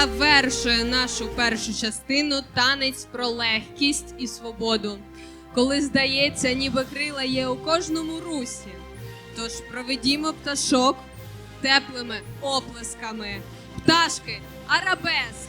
завершує нашу першу частину танець про легкість і свободу. Коли здається, ніби крила є у кожному русі. Тож проведімо пташок теплими оплесками. Пташки, арабеск!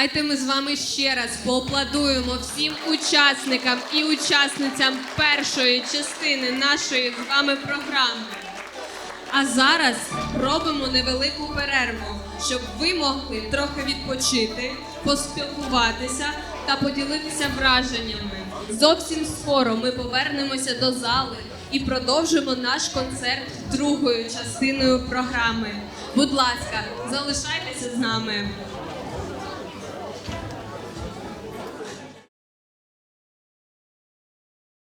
Давайте ми з вами ще раз поаплодуємо всім учасникам і учасницям першої частини нашої з вами програми. А зараз робимо невелику перерву, щоб ви могли трохи відпочити, поспілкуватися та поділитися враженнями. Зовсім скоро ми повернемося до зали і продовжимо наш концерт другою частиною програми. Будь ласка, залишайтеся з нами.